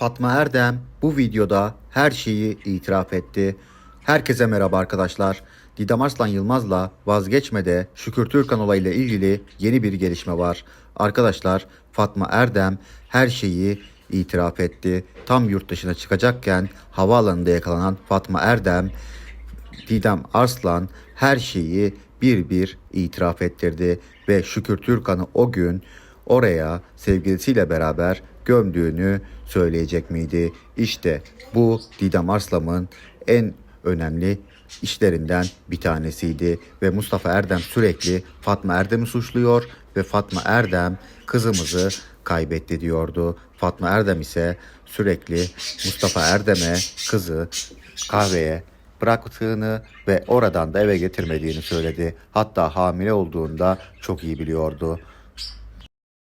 Fatma Erdem bu videoda her şeyi itiraf etti. Herkese merhaba arkadaşlar. Didem Arslan Yılmaz'la vazgeçmede Şükür Türkan olayıyla ilgili yeni bir gelişme var. Arkadaşlar Fatma Erdem her şeyi itiraf etti. Tam yurt dışına çıkacakken havaalanında yakalanan Fatma Erdem Didem Arslan her şeyi bir bir itiraf ettirdi ve Şükür Türkan'ı o gün oraya sevgilisiyle beraber gömdüğünü söyleyecek miydi? İşte bu Didem Arslan'ın en önemli işlerinden bir tanesiydi ve Mustafa Erdem sürekli Fatma Erdem'i suçluyor ve Fatma Erdem kızımızı kaybetti diyordu. Fatma Erdem ise sürekli Mustafa Erdem'e kızı kahveye bıraktığını ve oradan da eve getirmediğini söyledi. Hatta hamile olduğunda çok iyi biliyordu.